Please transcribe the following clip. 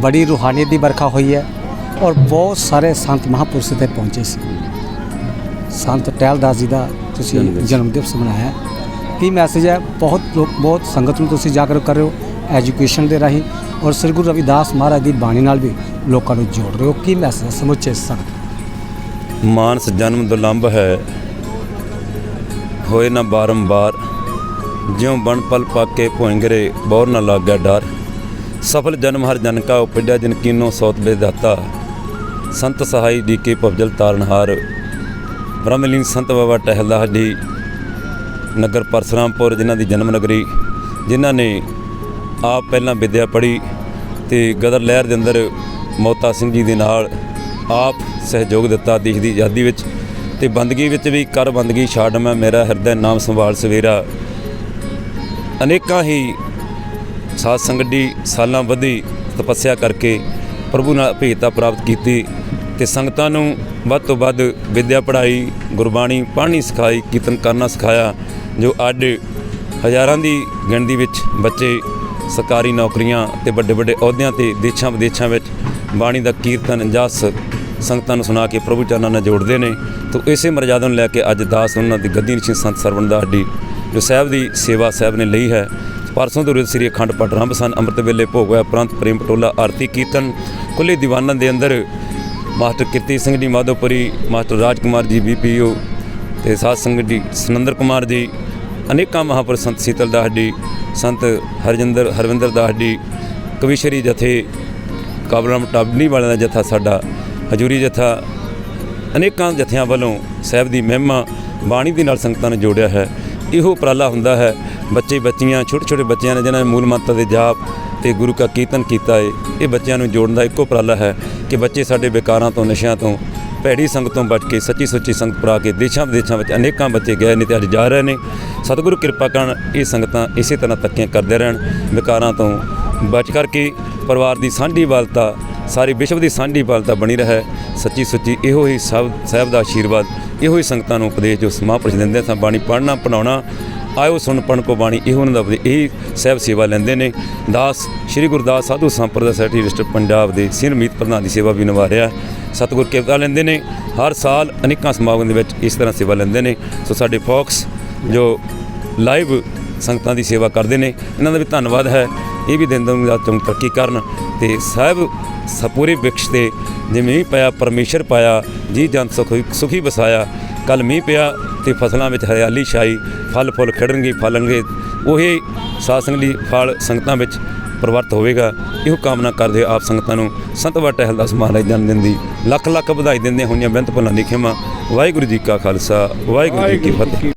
ਬੜੀ ਰੂਹਾਨੀਅਤ ਦੀ ਵਰਖਾ ਹੋਈ ਹੈ ਔਰ ਬਹੁਤ ਸਾਰੇ ਸੰਤ ਮਹਾਂਪੁਰਸ਼ ਇੱਥੇ ਪਹੁੰਚੇ ਸੀ। ਸੰਤ ਟਹਿਲਦਾਸ ਜੀ ਦਾ ਤੁਸੀਂ ਜਨਮ ਦਿਵਸ। ਮਨਾਇਆ ਕੀ ਮੈਸੇਜ ਹੈ? ਬਹੁਤ ਲੋਕ ਬਹੁਤ ਸੰਗਤ ਨੂੰ ਤੁਸੀਂ ਜਾਗਰੂਕ ਕਰ ਰਹੇ ਹੋ ਐਜੂਕੇਸ਼ਨ ਦੇ ਰਾਹੀਂ ਔਰ ਸ੍ਰੀ ਗੁਰੂ ਰਵਿਦਾਸ ਮਹਾਰਾਜ ਦੀ ਬਾਣੀ ਨਾਲ ਵੀ ਲੋਕਾਂ ਨੂੰ ਜੋੜ ਰਹੇ ਹੋ। ਕੀ ਮੈਸੇਜ ਹੈ? ਸਮੁੱਚੇ ਸੰਗਤ ਮਾਨਸ ਜਨਮ ਦੁਲੰਭ ਹੈ ਹੋਏ ਨਾ ਬਾਰੰਬਾਰ ਜਿਉ ਬਣ ਪਲ ਪਾਕੇ ਭੋਇੰਗਰੇ ਬੌਰ ਨਾ ਲਾਗਿਆ ਡਰ। ਸਫਲ ਜਨਮ ਹਰ ਜਨ ਕਾ ਉਪਜਿਆ ਜਿਨ ਕੀਨੋ ਸੋਤ ਬੇਦਾਤਾ। ਸੰਤ ਸਹਾਈ ਦੀ ਕੇ ਭਵਜਲ ਤਾਰਨਹਾਰ। ਬ੍ਰਹਮਲੀਨ ਸੰਤ ਬਾਬਾ ਟਹਿਲਦਾਸ ਜੀ, ਨਗਰ ਪਰਸਰਾਮਪੁਰ ਜਿਨ੍ਹਾਂ ਦੀ ਜਨਮ ਨਗਰੀ, ਜਿਨ੍ਹਾਂ ਨੇ ਆਪ ਪਹਿਲਾਂ ਵਿਦਿਆ ਪੜ੍ਹੀ ਤੇ ਗਦਰ ਲਹਿਰ ਦੇ ਅੰਦਰ ਮੋਤਾ ਸਿੰਘ ਜੀ ਦੇ ਨਾਲ ਆਪ ਸਹਿਯੋਗ ਦਿੱਤਾ ਦੇਸ਼ ਦੀ ਆਜ਼ਾਦੀ ਵਿੱਚ ਤੇ ਬੰਦਗੀ ਵਿੱਚ ਵੀ ਕਰ ਬੰਦਗੀ ਛਾੜ ਮੈਂ ਮੇਰਾ ਹਿਰਦੈ ਨਾਮ ਸੰਭਾਲ ਸਵੇਰਾ। ਅਨੇਕਾਂ ਹੀ ਸਾਧ ਸੰਗਤ ਦੀ ਸਾਲਾਂ ਵਧੀ ਤਪੱਸਿਆ ਕਰਕੇ ਪ੍ਰਭੂ ਨਾਲ ਭੇਟਤਾ ਪ੍ਰਾਪਤ ਕੀਤੀ ਤੇ ਸੰਗਤਾਂ ਨੂੰ ਵੱਧ ਤੋਂ ਵੱਧ ਵਿਦਿਆ ਪੜ੍ਹਾਈ, ਗੁਰਬਾਣੀ ਪੜ੍ਹਨੀ ਸਿਖਾਈ, ਕੀਰਤਨ ਕਰਨਾ ਸਿਖਾਇਆ, ਜੋ ਅੱਜ ਹਜ਼ਾਰਾਂ ਦੀ ਗਿਣਤੀ ਵਿੱਚ ਬੱਚੇ ਸਰਕਾਰੀ ਨੌਕਰੀਆਂ ਤੇ ਵੱਡੇ ਵੱਡੇ ਅਹੁਦਿਆਂ ਤੇ ਦੇਸ਼ਾਂ ਵਿਦੇਸ਼ਾਂ ਵਿੱਚ ਬਾਣੀ ਦਾ ਕੀਰਤਨ ਜਸ ਸੰਗਤਾਂ ਨੂੰ ਸੁਣਾ ਕੇ ਪ੍ਰਭੂ ਚਰਨਾਂ ਨਾਲ ਜੋੜਦੇ ਨੇ। ਤੋਂ ਇਸੇ ਮਰਜ਼ਾਦਾ ਨੂੰ ਲੈ ਕੇ ਅੱਜ ਦਾਸ ਉਹਨਾਂ ਦੀ ਗੱਦੀ ਨਿਸ਼ੀ ਸੰਤ ਸਰਵਣ ਦਾ ਅੱਡੀ ਜੋ ਸਾਹਿਬ ਦੀ ਸੇਵਾ ਸਾਹਿਬ ਨੇ ਲਈ ਹੈ। ਪਰਸੋਂ ਤੋਂ ਰੋਜ਼ ਸ੍ਰੀ ਅਖੰਡ ਪਾਠ ਆਰੰਭ ਸਨ। ਅੰਮ੍ਰਿਤ ਵੇਲੇ ਭੋਗ ਹੋਇਆ ਪ੍ਰੰਤ ਪ੍ਰੇਮ ਪਟੋਲਾ ਆਰਤੀ ਕੀਰਤਨ ਕੁੱਲੇ ਦੀਵਾਨਾਂ ਦੇ ਅੰਦਰ ਮਾਸਟਰ ਕਿਰਤੀ ਸਿੰਘ ਜੀ, ਮਾਧੋਪੁਰੀ ਮਾਸਟਰ ਰਾਜ ਕੁਮਾਰ ਜੀ ਬੀਪੀਓ ਤੇ ਸਾਧ ਸੰਗਤ ਜੀ, ਸੁਨੰਦਰ ਕੁਮਾਰ ਜੀ, ਅਨੇਕਾਂ ਮਹਾਂਪੁਰਸ਼ ਸੰਤ ਸੀਤਲ ਦਾਸ ਜੀ, ਸੰਤ ਹਰਜਿੰਦਰ, ਹਰਵਿੰਦਰ ਦਾਸ ਜੀ, ਕਵੀਸ਼ਰੀ ਜਥੇ ਕਾਬਲਰਾਮ ਟਾਬਲੀ ਵਾਲਿਆਂ ਦਾ ਜਥਾ ਸਾਡਾ, ਹਜੂਰੀ ਜਥਾ, ਅਨੇਕਾਂ ਜਥਿਆਂ ਵੱਲੋਂ ਸਾਹਿਬ ਦੀ ਮਹਿਮਾ ਬਾਣੀ ਦੇ ਨਾਲ ਸੰਗਤਾਂ ਨੂੰ ਜੋੜਿਆ ਹੈ। ਇਹੋ ਉਪਰਾਲਾ ਹੁੰਦਾ ਹੈ ਬੱਚੇ ਬੱਚੀਆਂ, ਛੋਟੇ ਛੋਟੇ ਬੱਚਿਆਂ ਨੇ ਜਿਨ੍ਹਾਂ ਨੇ ਮੂਲ ਮੰਤਰ ਦੇ ਜਾਪ ਤੇ ਗੁਰੂ ਕਾ ਕੀਰਤਨ ਕੀਤਾ ਹੈ ਇਹ ਬੱਚਿਆਂ ਨੂੰ ਜੋੜਨ ਦਾ ਇੱਕੋ ਉਪਰਾਲਾ ਹੈ ਕਿ ਬੱਚੇ ਸਾਡੇ ਵਿਕਾਰਾਂ ਤੋਂ, ਨਸ਼ਿਆਂ ਤੋਂ, ਭੈੜੀ ਸੰਗਤ ਤੋਂ ਬਚ ਕੇ, ਸੱਚੀ ਸੁੱਚੀ ਸੰਗਤ ਪਰਾ ਕੇ ਦੇਸ਼ਾਂ ਵਿਦੇਸ਼ਾਂ ਵਿੱਚ ਅਨੇਕਾਂ ਬੱਚੇ ਗਏ ਨੇ ਤੇ ਅੱਜ ਜਾ ਰਹੇ ਨੇ। ਸਤਿਗੁਰੂ ਕਿਰਪਾ ਕਰਨ ਇਹ ਸੰਗਤਾਂ ਇਸੇ ਤਰ੍ਹਾਂ ਤੱਕੀਆਂ ਕਰਦੇ ਰਹਿਣ, ਵਿਕਾਰਾਂ ਤੋਂ ਬਚ ਕਰਕੇ ਪਰਿਵਾਰ ਦੀ ਸਾਂਝੀ ਵਾਲਤਾ ਸਾਰੇ ਵਿਸ਼ਵ ਦੀ ਸਾਂਝੀ ਵਾਲਤਾ ਬਣੀ ਰਹੇ। ਸੱਚੀ ਸੁੱਚੀ ਇਹੋ ਹੀ ਸਭ, ਸਾਹਿਬ ਦਾ ਆਸ਼ੀਰਵਾਦ, ਇਹੋ ਹੀ ਸੰਗਤਾਂ ਨੂੰ ਉਪਦੇਸ਼ ਜੋ ਸਮਾਪ੍ਰਸ਼ ਦਿੰਦੇ ਸਾਂ ਬਾਣੀ ਪੜ੍ਹਨਾ ਪੜਾਉਣਾ ਆਇਓ ਸੁਣਪਣ ਕੋ ਬਾਣੀ, ਇਹੋ ਉਹਨਾਂ ਦਾ ਉਪਦੇਸ਼ ਇਹ ਸਾਹਿਬ ਸੇਵਾ ਲੈਂਦੇ ਨੇ। ਦਾਸ, ਸ੍ਰੀ ਗੁਰਦਾਸ ਸਾਧੂ ਸੰਪਰਦਾ ਸੈਕਟਰੀ ਡਿਸਟ੍ਰਿਕਟ ਪੰਜਾਬ ਦੇ ਸੀਨੀਅਰ ਮੀਤ ਪ੍ਰਧਾਨ ਦੀ ਸੇਵਾ ਵੀ ਨਿਭਾ ਰਿਹਾ ਸਤਿਗੁਰ ਕਿਰਤਾ ਲੈਂਦੇ ਨੇ। ਹਰ ਸਾਲ ਅਨੇਕਾਂ ਸਮਾਗਮ ਦੇ ਵਿੱਚ ਇਸ ਤਰ੍ਹਾਂ ਸੇਵਾ ਲੈਂਦੇ ਨੇ। ਸੋ ਸਾਡੇ ਫੋਕਸ ਜੋ ਲਾਈਵ ਸੰਗਤਾਂ ਦੀ ਸੇਵਾ ਕਰਦੇ ਨੇ, ਇਹਨਾਂ ਦਾ ਵੀ ਧੰਨਵਾਦ ਹੈ। ਇਹ ਵੀ ਦਿਨ ਦਿਨ ਰਾਤ ਚੰਗੀ ਤਰੱਕੀ ਕਰਨ ਤੇ ਸਾਹਿਬ ਸਪੂਰੇ ਵਿਕਸ਼ ਤੇ ਜਿਵੇਂ ਮੀਂਹ ਪਿਆ ਪਰਮੇਸ਼ਰ ਪਾਇਆ ਜੀ ਜਨ ਸੁਖੀ ਸੁਖੀ ਵਸਾਇਆ ਕੱਲ ਮੀਂਹ ਪਿਆ ਤੇ ਫਸਲਾਂ ਵਿੱਚ ਹਰਿਆਲੀ ਛਾਈ ਫਲ ਫੁੱਲ ਖਿੜਨਗੇ ਫਲਣਗੇ ਉਹੀ ਸਾਧ ਸੰਗਤ ਲਈ ਫਲ ਸੰਗਤਾਂ ਵਿੱਚ ਪ੍ਰਵਰਤ ਹੋਵੇਗਾ। ਇਹੋ ਕਾਮਨਾ ਕਰਦੇ ਆਪ ਸੰਗਤਾਂ ਨੂੰ। ਸੰਤ ਵਾ ਟਹਿਲ ਦਾ ਮਹਾਰਾਜ ਜਨਮ ਦਿਨ ਦੀ ਲੱਖ ਲੱਖ ਵਧਾਈ ਦਿੰਦੇ ਹੋਈਆਂ ਬੇਨਤ ਭੁੱਲਾਂ ਦੀ ਖਿਮਾ। ਵਾਹਿਗੁਰੂ ਜੀ ਕਾ ਖਾਲਸਾ ਵਾਹਿਗੁਰੂ ਜੀ ਕੀ ਫਤਿਹ।